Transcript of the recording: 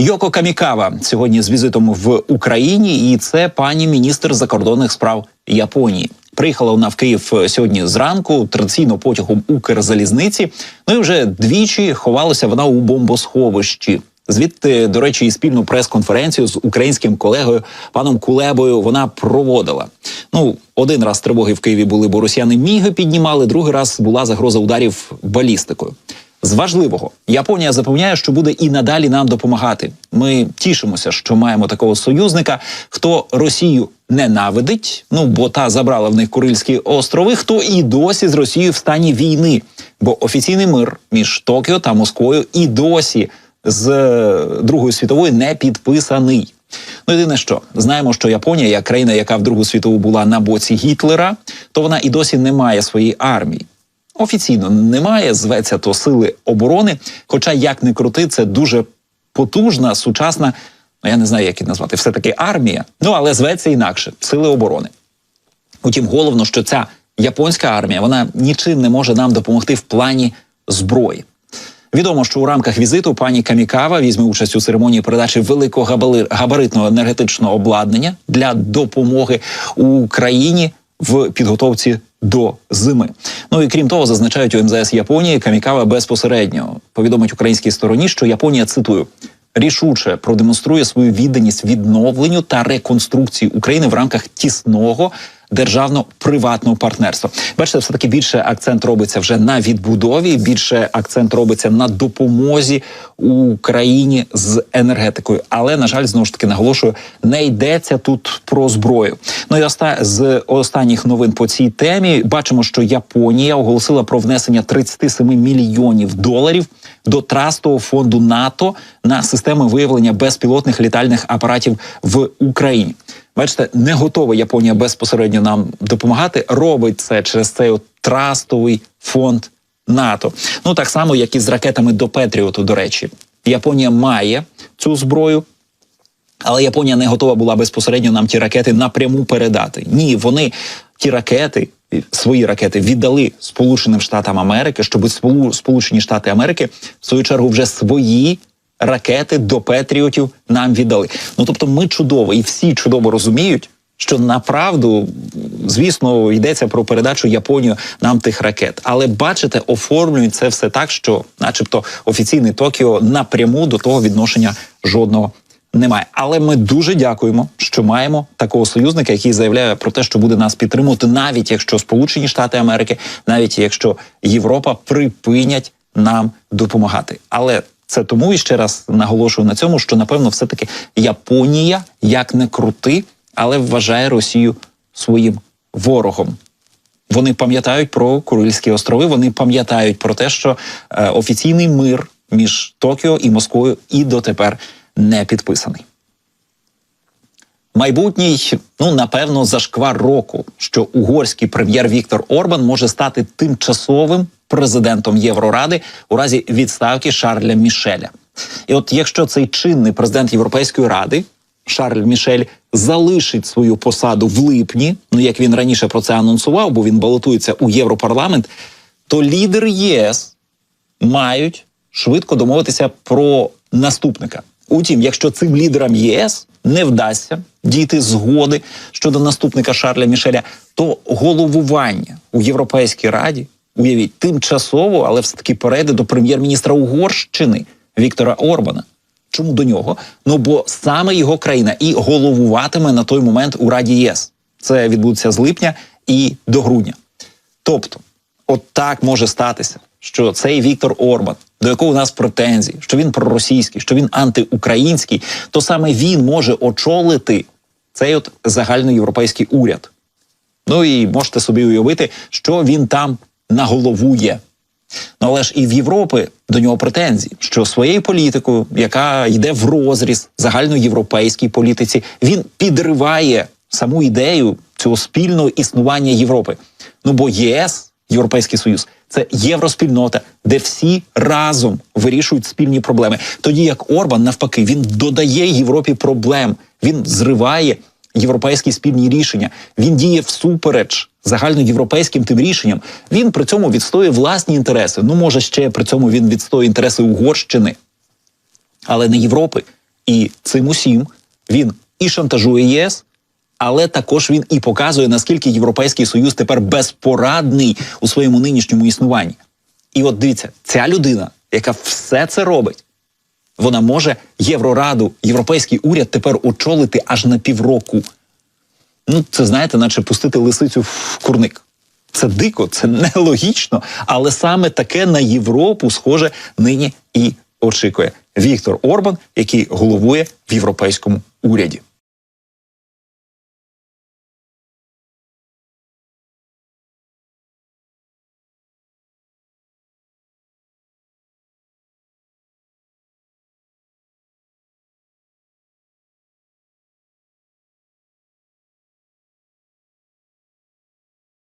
Йоко Камікава сьогодні з візитом в Україні, і це пані міністр закордонних справ Японії. Приїхала вона в Київ сьогодні зранку, традиційно потягом Укрзалізниці. Ну і вже двічі ховалася вона у бомбосховищі. Звідти, до речі, і спільну прес-конференцію з українським колегою паном Кулебою вона проводила. Ну, один раз тривоги в Києві були, бо росіяни міги піднімали, другий раз була загроза ударів балістикою. З важливого Японія запевняє, що буде і надалі нам допомагати. Ми тішимося, що маємо такого союзника, хто Росію ненавидить. Ну бо та забрала в них Курильські острови. Хто і досі з Росією в стані війни, бо офіційний мир між Токіо та Москвою і досі з е, Другої світової не підписаний. Ну, єдине, що знаємо, що Японія, як країна, яка в Другу світову була на боці Гітлера, то вона і досі не має своєї армії. Офіційно немає, зветься то сили оборони. Хоча, як не крути, це дуже потужна, сучасна, ну я не знаю, як її назвати, все таки армія. Ну але зветься інакше сили оборони. Утім, головно, що ця японська армія вона нічим не може нам допомогти в плані зброї. Відомо, що у рамках візиту пані Камікава візьме участь у церемонії передачі великогабаритного енергетичного обладнання для допомоги Україні в підготовці до зими. Ну і крім того, зазначають у МЗС Японії Камікава безпосередньо повідомить українській стороні, що Японія цитую. Рішуче продемонструє свою відданість відновленню та реконструкції України в рамках тісного державно-приватного партнерства. Бачите, все таки більше акцент робиться вже на відбудові. Більше акцент робиться на допомозі Україні з енергетикою. Але на жаль, знову ж таки наголошую, не йдеться тут про зброю. Ну і оста з останніх новин по цій темі бачимо, що Японія оголосила про внесення 37 мільйонів доларів до трастового фонду НАТО на системи виявлення безпілотних літальних апаратів в Україні. Бачите, не готова Японія безпосередньо нам допомагати. Робить це через цей от трастовий фонд НАТО. Ну так само, як і з ракетами до Петріоту. До речі, Японія має цю зброю. Але Японія не готова була безпосередньо нам ті ракети напряму передати. Ні, вони ті ракети, свої ракети віддали Сполученим Штатам Америки, щоб Сполучені Штати Америки в свою чергу вже свої ракети до Петріотів нам віддали. Ну тобто, ми чудово і всі чудово розуміють. Що направду, звісно, йдеться про передачу Японію нам тих ракет, але бачите, оформлюють це все так, що, начебто, офіційний Токіо напряму до того відношення жодного немає. Але ми дуже дякуємо, що маємо такого союзника, який заявляє про те, що буде нас підтримувати, навіть якщо Сполучені Штати Америки, навіть якщо Європа припинять нам допомагати. Але це тому і ще раз наголошую на цьому, що напевно, все таки Японія як не крути, але вважає Росію своїм ворогом. Вони пам'ятають про Курильські острови. Вони пам'ятають про те, що е, офіційний мир між Токіо і Москвою і дотепер не підписаний. Майбутній, ну напевно, зашквар року, що угорський прем'єр Віктор Орбан може стати тимчасовим президентом Євроради у разі відставки Шарля Мішеля. І от якщо цей чинний президент Європейської ради Шарль Мішель залишить свою посаду в липні, ну як він раніше про це анонсував, бо він балотується у Європарламент, то лідери ЄС мають швидко домовитися про наступника. Утім, якщо цим лідерам єС не вдасться дійти згоди щодо наступника Шарля Мішеля, то головування у Європейській раді уявіть тимчасово, але все таки перейде до прем'єр-міністра Угорщини Віктора Орбана. Чому до нього? Ну бо саме його країна і головуватиме на той момент у Раді ЄС. Це відбудеться з липня і до грудня. Тобто, от так може статися, що цей Віктор Орбан, до якого у нас претензії, що він проросійський, що він антиукраїнський, то саме він може очолити цей от загальноєвропейський уряд. Ну і можете собі уявити, що він там наголовує. Ну, але ж і в Європи до нього претензії, що своєю політикою, яка йде в розріз загальноєвропейській політиці, він підриває саму ідею цього спільного існування Європи. Ну бо ЄС, Європейський Союз, це євроспільнота, де всі разом вирішують спільні проблеми. Тоді як Орбан, навпаки, він додає Європі проблем, він зриває європейські спільні рішення. Він діє всупереч загальноєвропейським тим рішенням. Він при цьому відстоює власні інтереси. Ну може ще при цьому він відстоює інтереси Угорщини, але не Європи. І цим усім він і шантажує ЄС, але також він і показує, наскільки Європейський Союз тепер безпорадний у своєму нинішньому існуванні. І от дивіться, ця людина, яка все це робить, вона може Єврораду, європейський уряд тепер очолити аж на півроку. Ну, це знаєте, наче пустити лисицю в курник. Це дико, це нелогічно, але саме таке на Європу, схоже, нині і очікує Віктор Орбан, який головує в європейському уряді.